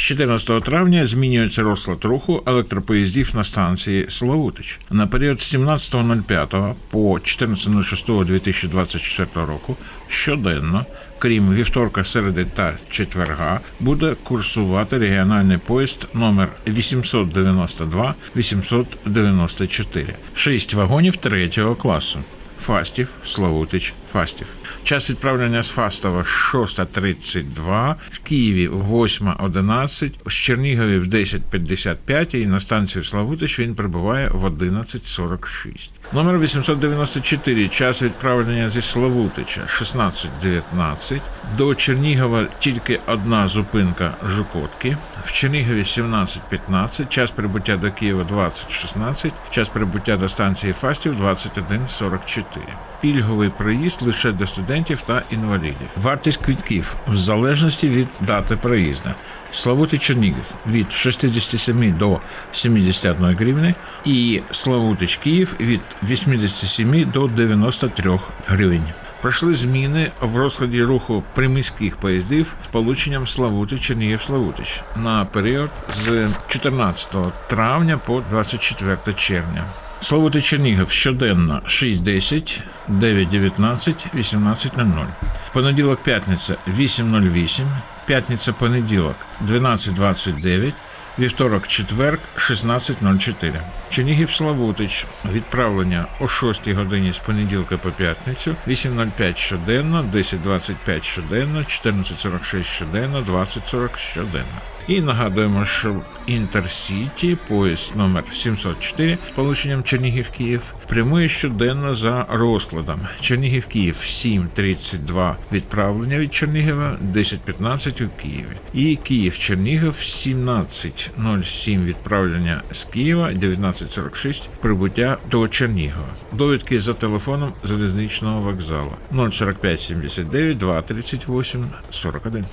З 14 травня змінюється розклад руху електропоїздів на станції Славутич. На період з 17.05 по 14.06.2024 року щоденно, крім вівторка, середи та четверга, буде курсувати регіональний поїзд номер 892 894 6 вагонів третього класу. Фастів, Славутич, Фастів. Час відправлення з Фастова 6.32, в Києві 8.11, з Чернігові в 10.55 і на станцію Славутич він прибуває в 11.46. Номер 894. Час відправлення зі Славутича 16.19. До Чернігова тільки одна зупинка Жукотки. В Чернігові 17.15. Час прибуття до Києва 20.16. Час прибуття до станції Фастів 21.44. Пільговий проїзд лише для студентів та інвалідів. Вартість квитків в залежності від дати проїзду. Славути Чернігів від 67 до 71 гривні і Славутич Київ від 87 до 93 гривень. Пройшли зміни в розкладі руху приміських поїздів з полученням Славути Чернігів Славутич на період з 14 травня по 24 червня. Славути Чернігів щоденно. 6.10, 9.19, 18.00. Понеділок п'ятниця 8.08, п'ятниця понеділок 12.29, Вівторок, четверг, 16.04. Чернігів Славутич. Відправлення о 6 годині з понеділка по п'ятницю, 8.05 щоденно, 10.25 щоденно, 14.46 щоденно, 20.40 щоденно. І нагадуємо, що інтерсіті поїзд номер 704 з полученням Чернігів Київ прямує щоденно за розкладом. Чернігів Київ 7.32 відправлення від Чернігова, 10.15 у Києві. І Київ Чернігів 17 19.07 відправлення з Києва, 19.46 прибуття до Чернігова. Довідки за телефоном залізничного вокзалу 045 79 238 41.